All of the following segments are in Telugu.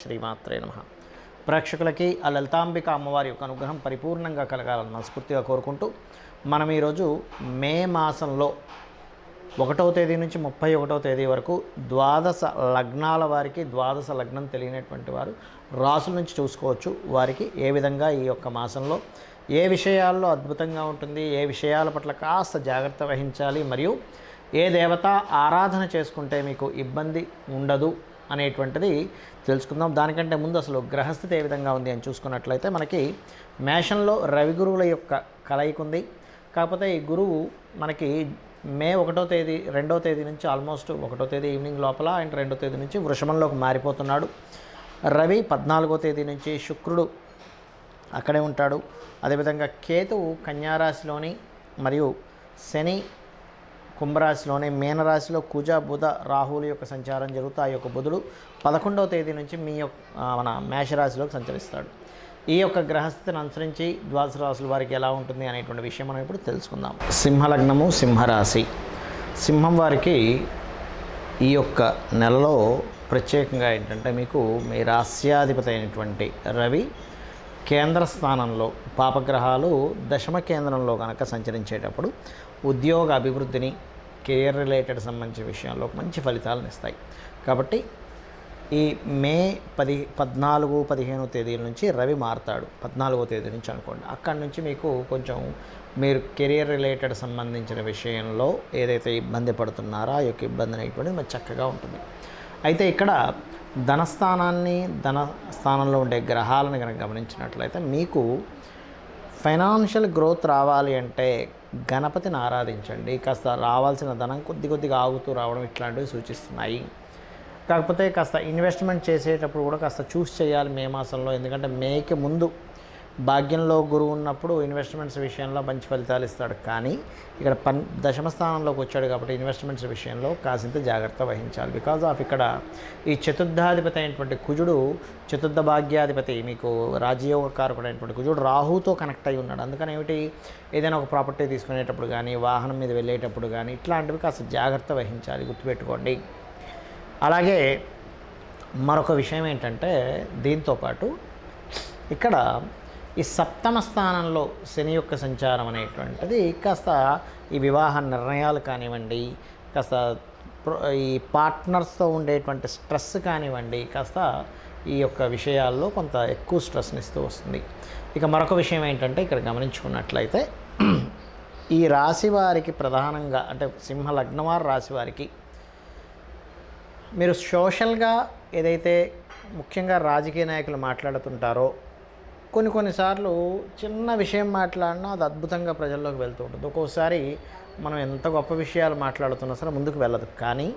శ్రీమాత్రే నమ. ప్రేక్షకులకి ఆ లలితాంబిక అమ్మవారి యొక్క అనుగ్రహం పరిపూర్ణంగా కలగాలని మనస్ఫూర్తిగా కోరుకుంటూ మనం ఈరోజు మే మాసంలో ఒకటవ తేదీ నుంచి ముప్పై ఒకటవ తేదీ వరకు ద్వాదశ లగ్నాల వారికి ద్వాదశ లగ్నం తెలియనటువంటి వారు రాసుల నుంచి చూసుకోవచ్చు వారికి ఏ విధంగా ఈ యొక్క మాసంలో ఏ విషయాల్లో అద్భుతంగా ఉంటుంది ఏ విషయాల పట్ల కాస్త జాగ్రత్త వహించాలి మరియు ఏ దేవత ఆరాధన చేసుకుంటే మీకు ఇబ్బంది ఉండదు అనేటువంటిది తెలుసుకుందాం. దానికంటే ముందు అసలు గ్రహస్థితి ఏ విధంగా ఉంది అని చూసుకున్నట్లయితే మనకి మేషంలో రవి గురువుల యొక్క కలయిక ఉంది. కాకపోతే ఈ గురువు మనకి మే ఒకటో తేదీ రెండో తేదీ నుంచి ఆల్మోస్ట్ ఒకటో తేదీ ఈవినింగ్ లోపల అండ్ రెండో తేదీ నుంచి వృషభంలోకి మారిపోతున్నాడు. రవి పద్నాలుగో తేదీ నుంచి శుక్రుడు అక్కడే ఉంటాడు. అదేవిధంగా కేతువు కన్యారాశిలోని మరియు శని కుంభరాశిలోని మీనరాశిలో కుజ బుధ రాహువుల యొక్క సంచారం జరుగుతూ ఆ యొక్క బుధుడు పదకొండవ తేదీ నుంచి మీ యొక్క మన మేషరాశిలోకి సంచరిస్తాడు. ఈ యొక్క గ్రహస్థితిని అనుసరించి ద్వాదశ రాశుల వారికి ఎలా ఉంటుంది అనేటువంటి విషయం మనం ఇప్పుడు తెలుసుకుందాం. సింహలగ్నము సింహరాశి. సింహం వారికి ఈ యొక్క నెలలో ప్రత్యేకంగా ఏంటంటే మీకు మీ రాస్యాధిపతి అయినటువంటి రవి కేంద్ర స్థానంలో పాపగ్రహాలు దశమ కేంద్రంలో కనుక సంచరించేటప్పుడు ఉద్యోగ అభివృద్ధిని కెరియర్ రిలేటెడ్ సంబంధించిన విషయంలో మంచి ఫలితాలను ఇస్తాయి. కాబట్టి ఈ మే పది పద్నాలుగు పదిహేను తేదీల నుంచి రవి మారుతాడు. పద్నాలుగో తేదీ నుంచి అనుకోండి. అక్కడి నుంచి మీకు కొంచెం మీరు కెరియర్ రిలేటెడ్ సంబంధించిన విషయంలో ఏదైతే ఇబ్బంది పడుతున్నారో ఆ యొక్క ఇబ్బంది అనేటువంటిది మరి చక్కగా ఉంటుంది. అయితే ఇక్కడ ధనస్థానాన్ని ధన స్థానంలో ఉండే గ్రహాలను కనుక గమనించినట్లయితే మీకు ఫైనాన్షియల్ గ్రోత్ రావాలి అంటే గణపతిని ఆరాధించండి. కాస్త రావాల్సిన ధనం కొద్ది కొద్దిగా ఆగుతూ రావడం ఇట్లాంటివి సూచిస్తున్నాయి. కాకపోతే కాస్త ఇన్వెస్ట్మెంట్ చేసేటప్పుడు కూడా కాస్త చూస్ చేయాలి మే మాసంలో. ఎందుకంటే మేకి ముందు భాగ్యంలో గురువు ఉన్నప్పుడు ఇన్వెస్ట్మెంట్స్ విషయంలో మంచి ఫలితాలు ఇస్తాడు. కానీ ఇక్కడ పన్ దశమ స్థానంలోకి వచ్చాడు కాబట్టి ఇన్వెస్ట్మెంట్స్ విషయంలో కాసింత జాగ్రత్త వహించాలి. బికాజ్ ఆఫ్ ఇక్కడ ఈ చతుర్థాధిపతి అయినటువంటి కుజుడు చతుర్థ భాగ్యాధిపతి మీకు రాజయోగకారకుడైనటువంటి కుజుడు రాహుతో కనెక్ట్ అయి ఉన్నాడు. అందుకని ఏమిటి? ఏదైనా ఒక ప్రాపర్టీ తీసుకునేటప్పుడు కానీ వాహనం మీద వెళ్ళేటప్పుడు కానీ ఇట్లాంటివి కాస్త జాగ్రత్త వహించాలి. గుర్తుపెట్టుకోండి. అలాగే మరొక విషయం ఏంటంటే దీంతోపాటు ఇక్కడ ఈ సప్తమ స్థానంలో శని యొక్క సంచారం అనేటువంటిది కాస్త ఈ వివాహ నిర్ణయాలు కానివ్వండి కాస్త ఈ పార్ట్నర్స్తో ఉండేటువంటి స్ట్రెస్ కానివ్వండి కాస్త ఈ యొక్క విషయాల్లో కొంత ఎక్కువ స్ట్రెస్ని ఇస్తూ వస్తుంది. ఇక మరొక విషయం ఏంటంటే ఇక్కడ గమనించుకున్నట్లయితే ఈ రాశి వారికి ప్రధానంగా అంటే సింహ లగ్నవారు రాశి వారికి మీరు సోషల్గా ఏదైతే ముఖ్యంగా రాజకీయ నాయకులు మాట్లాడుతుంటారో కొన్ని కొన్నిసార్లు చిన్న విషయం మాట్లాడినా అది అద్భుతంగా ప్రజల్లోకి వెళ్తూ ఉంటుంది. ఒక్కోసారి మనం ఎంత గొప్ప విషయాలు మాట్లాడుతున్నా సరే ముందుకు వెళ్ళదు. కానీ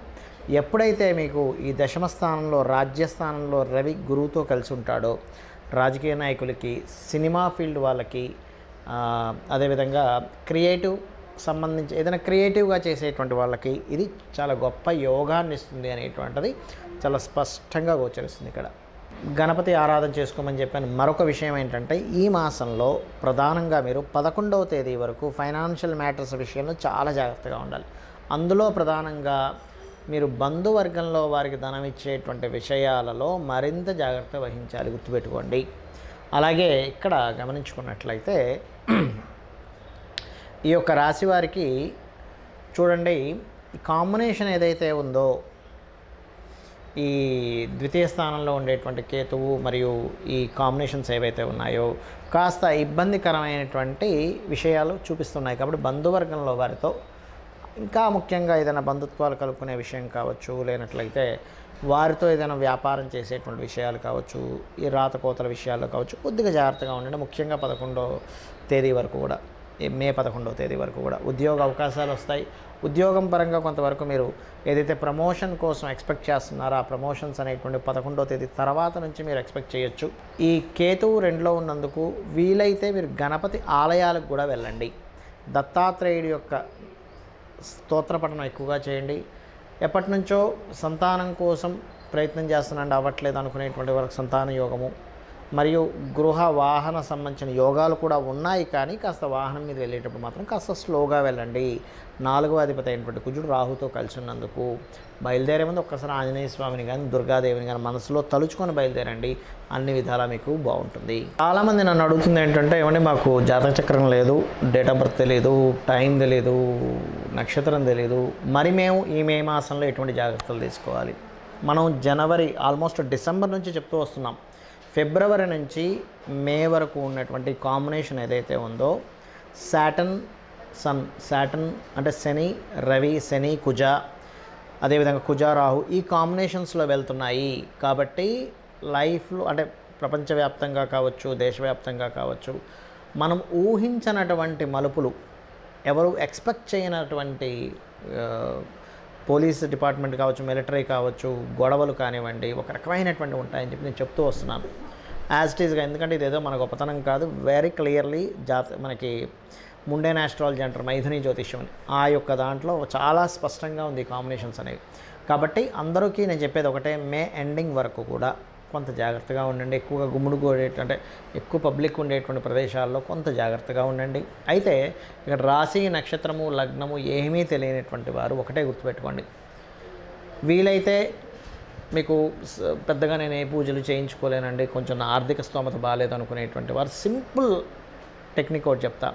ఎప్పుడైతే మీకు ఈ దశమ స్థానంలో రాజ్యస్థానంలో రవి గురువుతో కలిసి ఉంటాడో రాజకీయ నాయకులకి సినిమా ఫీల్డ్ వాళ్ళకి అదేవిధంగా క్రియేటివ్ సంబంధించి ఏదైనా క్రియేటివ్గా చేసేటువంటి వాళ్ళకి ఇది చాలా గొప్ప యోగాన్ని ఇస్తుంది అనేటువంటిది చాలా స్పష్టంగా గోచరిస్తుంది ఇక్కడ. గణపతి ఆరాధన చేసుకోమని చెప్పాను. మరొక విషయం ఏంటంటే ఈ మాసంలో ప్రధానంగా మీరు పదకొండవ తేదీ వరకు ఫైనాన్షియల్ మ్యాటర్స్ విషయంలో చాలా జాగ్రత్తగా ఉండాలి. అందులో ప్రధానంగా మీరు బంధువర్గంలో వారికి ధనం ఇచ్చేటువంటి విషయాలలో మరింత జాగ్రత్త వహించాలి గుర్తుపెట్టుకోండి. అలాగే ఇక్కడ గమనించుకున్నట్లయితే ఈ యొక్క రాశి వారికి చూడండి ఈ కాంబినేషన్ ఏదైతే ఉందో ఈ ద్వితీయ స్థానంలో ఉండేటువంటి కేతువు మరియు ఈ కాంబినేషన్స్ ఏవైతే ఉన్నాయో కాస్త ఇబ్బందికరమైనటువంటి విషయాలు చూపిస్తున్నాయి. కాబట్టి బంధువర్గంలో వారితో ఇంకా ముఖ్యంగా ఏదైనా బంధుత్వాలు కలుపుకునే విషయం కావచ్చు లేనట్లయితే వారితో ఏదైనా వ్యాపారం చేసేటువంటి విషయాలు కావచ్చు ఈ రాతకోతల విషయాలు కావచ్చు కొద్దిగా జాగ్రత్తగా ఉండండి. ముఖ్యంగా పదకొండో తేదీ వరకు కూడా మే పదకొండవ తేదీ వరకు కూడా ఉద్యోగ అవకాశాలు వస్తాయి. ఉద్యోగం పరంగా కొంతవరకు మీరు ఏదైతే ప్రమోషన్ కోసం ఎక్స్పెక్ట్ చేస్తున్నారో ఆ ప్రమోషన్స్ అనేటువంటి పదకొండవ తేదీ తర్వాత నుంచి మీరు ఎక్స్పెక్ట్ చేయొచ్చు. ఈ కేతువు రెండులో ఉన్నందుకు వీలైతే మీరు గణపతి ఆలయాలకు కూడా వెళ్ళండి. దత్తాత్రేయుడి యొక్క స్తోత్ర పఠనం ఎక్కువగా చేయండి. ఎప్పటి నుంచో సంతానం కోసం ప్రయత్నం చేస్తున్నాండి అవ్వట్లేదు అనుకునేటువంటి వాళ్ళకి సంతాన యోగము. మరియు గృహ వాహన సంబంధించిన యోగాలు కూడా ఉన్నాయి కానీ కాస్త వాహనం మీద వెళ్ళేటప్పుడు మాత్రం కాస్త స్లోగా వెళ్ళండి. నాలుగవ అధిపతి అయినటువంటి కుజుడు రాహుతో కలిసి ఉన్నందుకు బయలుదేరే ముందు ఒక్కసారి ఆంజనేయ స్వామిని కానీ దుర్గాదేవిని కానీ మనసులో తలుచుకొని బయలుదేరండి. అన్ని విధాలా మీకు బాగుంటుంది. చాలామంది నన్ను అడుగుతుంది ఏంటంటే ఏమంటే మాకు జాతక చక్రం లేదు డేట్ ఆఫ్ బర్త్ తెలియదు టైం తెలియదు నక్షత్రం తెలియదు మరి మేము ఈ మే మాసంలో ఎటువంటి జాగ్రత్తలు తీసుకోవాలి? మనం జనవరి ఆల్మోస్ట్ డిసెంబర్ నుంచి చెప్తూ వస్తున్నాం. ఫిబ్రవరి నుంచి మే వరకు ఉన్నటువంటి కాంబినేషన్ ఏదైతే ఉందో శాటన్ సన్ శాటన్ అంటే శని రవి శని కుజ అదేవిధంగా కుజ రాహు ఈ కాంబినేషన్స్లో వెళ్తున్నాయి. కాబట్టి లైఫ్లో అంటే ప్రపంచవ్యాప్తంగా కావచ్చు దేశవ్యాప్తంగా కావచ్చు మనం ఊహించనటువంటి మలుపులు ఎవరు ఎక్స్పెక్ట్ చేయనటువంటి పోలీస్ డిపార్ట్మెంట్ కావచ్చు మిలిటరీ కావచ్చు గొడవలు కానివ్వండి ఒక రకమైనటువంటి ఉంటాయని చెప్పి నేను చెప్తూ వస్తున్నాను. యాజ్ ఇట్ ఎందుకంటే ఇదేదో మన గొప్పతనం కాదు. వెరీ క్లియర్లీ జాత మనకి ముండే ఆస్ట్రాలజీ అంటారు మైథుని జ్యోతిష్యం. అని ఆ యొక్క దాంట్లో చాలా స్పష్టంగా ఉంది కాంబినేషన్స్ అనేవి. కాబట్టి అందరికీ నేను చెప్పేది ఒకటే మే ఎండింగ్ వరకు కూడా కొంత జాగ్రత్తగా ఉండండి. ఎక్కువగా గుమ్ముడు అంటే ఎక్కువ పబ్లిక్ ఉండేటువంటి ప్రదేశాల్లో కొంత జాగ్రత్తగా ఉండండి. అయితే ఇక్కడ రాశి నక్షత్రము లగ్నము ఏమీ తెలియనటువంటి వారు ఒకటే గుర్తుపెట్టుకోండి. వీలైతే మీకు పెద్దగా నేను ఏ పూజలు చేయించుకోలేనండి. కొంచెం నా ఆర్థిక స్తోమత బాగాలేదు అనుకునేటువంటి వారు సింపుల్ టెక్నిక్ ఒకటి చెప్తా.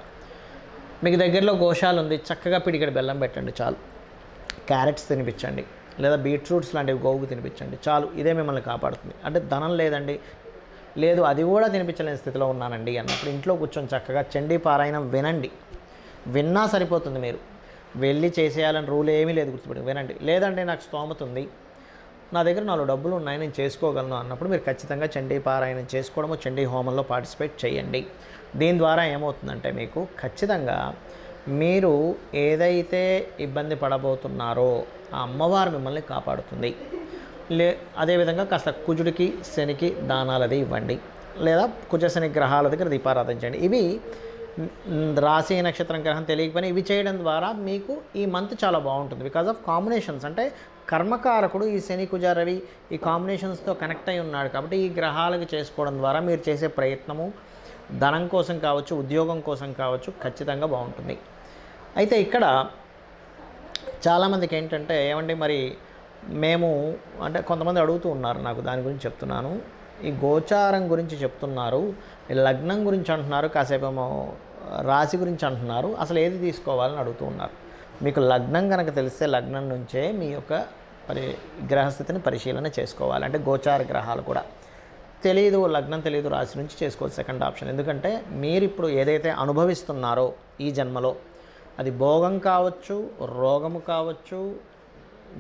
మీకు దగ్గరలో గోశాల ఉంది. చక్కగా పిడికిడ బెల్లం పెట్టండి చాలు. క్యారెట్స్ తినిపించండి. లేదా బీట్రూట్స్ లాంటివి గోవుకు తినిపించండి. చాలు ఇదే మిమ్మల్ని కాపాడుతుంది. అంటే ధనం లేదండి. లేదు అది కూడా తినిపించలేని స్థితిలో ఉన్నానండి అన్నప్పుడు ఇంట్లో కూర్చొని చక్కగా చండీ పారాయణం వినండి. విన్నా సరిపోతుంది మీరు. వెళ్ళి చేసేయాలని రూల్ ఏమీ లేదు గుర్తుపెట్టి వినండి. లేదంటే నాకు స్తోమత ఉంది. నా దగ్గర నాలుగు డబ్బులు ఉన్నాయి నేను చేసుకోగలను అన్నప్పుడు మీరు ఖచ్చితంగా చండీ పారాయణం చేసుకోవడము చండీ హోమంలో పార్టిసిపేట్ చేయండి. దీని ద్వారా ఏమవుతుందంటే మీకు ఖచ్చితంగా మీరు ఏదైతే ఇబ్బంది పడబోతున్నారో ఆ అమ్మవారు మిమ్మల్ని కాపాడుతుంది. లే అదేవిధంగా కాస్త కుజుడికి శనికి దానాలది ఇవ్వండి. లేదా కుజశని గ్రహాల దగ్గర దీపారాధన చేయండి. ఇవి రాశి నక్షత్రం గ్రహం తెలియకపోయినా ఇవి చేయడం ద్వారా మీకు ఈ మంత్ చాలా బాగుంటుంది. బికాజ్ ఆఫ్ కాంబినేషన్స్ అంటే కర్మకారకుడు ఈ శని కుజ రవి ఈ కాంబినేషన్స్తో కనెక్ట్ అయి ఉన్నాడు కాబట్టి ఈ గ్రహాలకు చేసుకోవడం ద్వారా మీరు చేసే ప్రయత్నము ధనం కోసం కావచ్చు ఉద్యోగం కోసం కావచ్చు ఖచ్చితంగా బాగుంటుంది. అయితే ఇక్కడ చాలామందికి ఏంటంటే ఏమండి మరి మేము అంటే కొంతమంది అడుగుతూ ఉన్నారు నాకు దాని గురించి చెప్తున్నాను. ఈ గోచారం గురించి చెప్తున్నారు ఈ లగ్నం గురించి అంటున్నారు కాసేపు రాశి గురించి అంటున్నారు అసలు ఏది తీసుకోవాలని అడుగుతూ ఉన్నారు. మీకు లగ్నం కనుక తెలిస్తే లగ్నం నుంచే మీ యొక్క పరి గ్రహస్థితిని పరిశీలన చేసుకోవాలి. అంటే గోచార గ్రహాలు కూడా. తెలియదు లగ్నం తెలియదు రాశి నుంచి చేసుకోవచ్చు సెకండ్ ఆప్షన్. ఎందుకంటే మీరు ఇప్పుడు ఏదైతే అనుభవిస్తున్నారో ఈ జన్మలో అది భోగం కావచ్చు రోగము కావచ్చు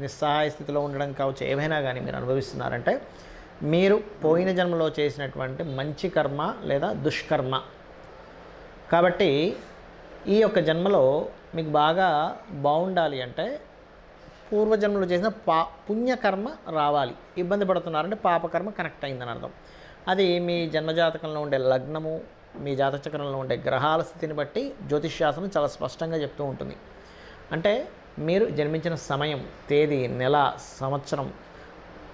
నిస్సహాయ స్థితిలో ఉండడం కావచ్చు ఏవైనా కానీ మీరు అనుభవిస్తున్నారంటే మీరు పోయిన జన్మలో చేసినటువంటి మంచి కర్మ లేదా దుష్కర్మ. కాబట్టి ఈ యొక్క జన్మలో మీకు బాగా బాగుండాలి అంటే పూర్వజన్మలో చేసిన పా పుణ్యకర్మ రావాలి. ఇబ్బంది పడుతున్నారంటే పాపకర్మ కనెక్ట్ అయిందని అర్థం. అది మీ జన్మజాతకంలో ఉండే లగ్నము మీ జాతచక్రంలో ఉండే గ్రహాల స్థితిని బట్టి జ్యోతిష్శాస్త్రం చాలా స్పష్టంగా చెప్తూ ఉంటుంది. అంటే మీరు జన్మించిన సమయం తేదీ నెల సంవత్సరం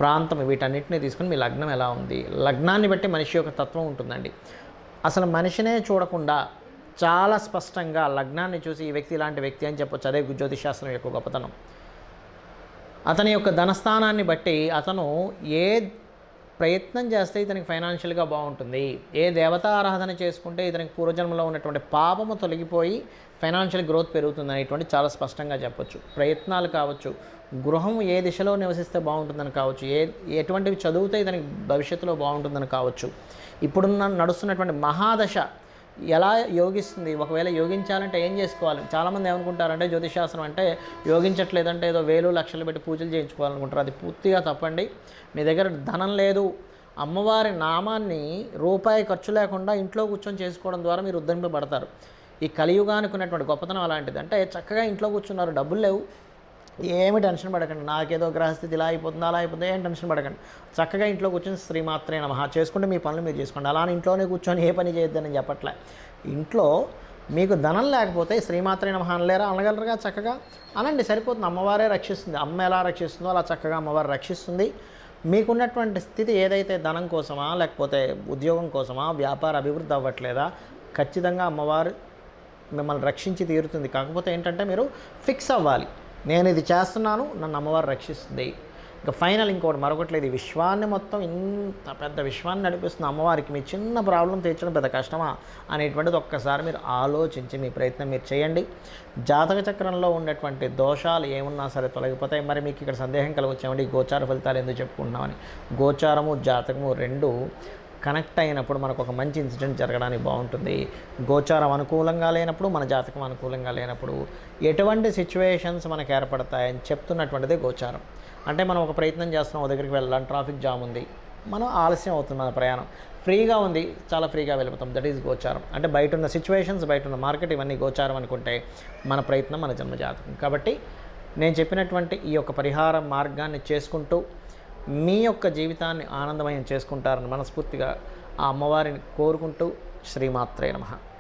ప్రాంతం వీటన్నిటిని తీసుకుని మీ లగ్నం ఎలా ఉంది? లగ్నాన్ని బట్టి మనిషి యొక్క తత్వం ఉంటుందండి. అసలు మనిషినే చూడకుండా చాలా స్పష్టంగా లగ్నాన్ని చూసి ఈ వ్యక్తి ఇలాంటి వ్యక్తి అని చెప్పొచ్చు. అదే జ్యోతిశాస్త్రం యొక్క గొప్పతనం. అతని యొక్క ధనస్థానాన్ని బట్టి అతను ఏ ప్రయత్నం చేస్తే ఇతనికి ఫైనాన్షియల్గా బాగుంటుంది. ఏ దేవత ఆరాధన చేసుకుంటే ఇతనికి పూర్వజన్మలో ఉన్నటువంటి పాపము తొలగిపోయి ఫైనాన్షియల్ గ్రోత్ పెరుగుతుంది అనేటువంటి చాలా స్పష్టంగా చెప్పొచ్చు. ప్రయత్నాలు కావచ్చు గృహం ఏ దిశలో నివసిస్తే బాగుంటుందని కావచ్చు ఏ ఎటువంటివి చదివితే ఇతనికి భవిష్యత్తులో బాగుంటుందని కావచ్చు ఇప్పుడున్న నడుస్తున్నటువంటి మహాదశ ఎలా యోగిస్తుంది? ఒకవేళ యోగించాలంటే ఏం చేసుకోవాలి? చాలామంది ఏమనుకుంటారంటే జ్యోతిశాస్త్రం అంటే యోగించట్లేదంటే ఏదో వేలు లక్షలు పెట్టి పూజలు చేయించుకోవాలనుకుంటారు. అది పూర్తిగా తప్పండి. మీ దగ్గర ధనం లేదు. అమ్మవారి నామాన్ని రూపాయి ఖర్చు లేకుండా ఇంట్లో కూర్చొని చేసుకోవడం ద్వారా మీరు ఉద్ధరింపబడతారు. ఈ కలియుగానికి ఉన్నటువంటి గొప్పతనం అలాంటిది. అంటే చక్కగా ఇంట్లో కూర్చున్నారు డబ్బులు లేవు. ఏమి టెన్షన్ పడకండి. నాకేదో గ్రహస్థితి ఇలా అయిపోతుంది అలా అయిపోతుంది ఏం టెన్షన్ పడకండి. చక్కగా ఇంట్లో కూర్చొని స్త్రీ మాత్రమే నమ. చేసుకుంటే మీ పనులు మీరు చేసుకోండి. అలా ఇంట్లోనే కూర్చొని ఏ పని చేయొద్దని చెప్పట్లే. ఇంట్లో మీకు ధనం లేకపోతే శ్రీమాత్రైన నమః అనలేరా? అనగలరుగా చక్కగా? అనండి సరిపోతుంది. అమ్మవారే రక్షిస్తుంది. అమ్మ ఎలా రక్షిస్తుందో అలా చక్కగా అమ్మవారు రక్షిస్తుంది. మీకున్నటువంటి స్థితి ఏదైతే ధనం కోసమా లేకపోతే ఉద్యోగం కోసమా వ్యాపార అభివృద్ధి అవ్వట్లేదా? ఖచ్చితంగా అమ్మవారు మిమ్మల్ని రక్షించి తీరుతుంది. కాకపోతే ఏంటంటే మీరు ఫిక్స్ అవ్వాలి. నేను ఇది చేస్తున్నాను నన్ను అమ్మవారు రక్షిస్తుంది. ఇంకా ఫైనల్ ఇంకోటి మరొకటి లేదు. విశ్వాన్ని మొత్తం ఇంత పెద్ద విశ్వాన్ని నడిపిస్తున్న అమ్మవారికి మీ చిన్న ప్రాబ్లం తీర్చడం పెద్ద కష్టమా అనేటువంటిది ఒక్కసారి మీరు ఆలోచించి మీ ప్రయత్నం మీరు చేయండి. జాతక చక్రంలో ఉన్నటువంటి దోషాలు ఏమున్నా సరే తొలగిపోతాయి. మరి మీకు ఇక్కడ సందేహం కలగొచ్చామండి గోచార ఫలితాలు ఎందుకు చెప్పుకుంటున్నామని. గోచారము జాతకము రెండు కనెక్ట్ అయినప్పుడు మనకు ఒక మంచి ఇన్సిడెంట్ జరగడానికి బాగుంటుంది. గోచారం అనుకూలంగా లేనప్పుడు మన జాతకం అనుకూలంగా లేనప్పుడు ఎటువంటి సిచ్యువేషన్స్ మనకు ఏర్పడతాయని చెప్తున్నటువంటిదే గోచారం. అంటే మనం ఒక ప్రయత్నం చేస్తున్నాం ఓ దగ్గరికి వెళ్ళాలి ట్రాఫిక్ జామ్ ఉంది. మనం ఆలస్యం అవుతుంది మన ప్రయాణం. ఫ్రీగా ఉంది చాలా ఫ్రీగా వెళ్ళిపోతాం. దట్ ఈజ్ గోచారం. అంటే బయట ఉన్న సిచ్యువేషన్స్ బయట ఉన్న మార్కెట్ ఇవన్నీ గోచారం అనుకుంటే మన ప్రయత్నం మన జన్మ జాతకం కాబట్టి నేను చెప్పినటువంటి ఈ యొక్క పరిహార మార్గాన్ని చేసుకుంటూ మీ యొక్క జీవితాన్ని ఆనందమయం చేసుకుంటారని మనస్ఫూర్తిగా ఆ అమ్మవారిని కోరుకుంటూ శ్రీమాత్రే నమః.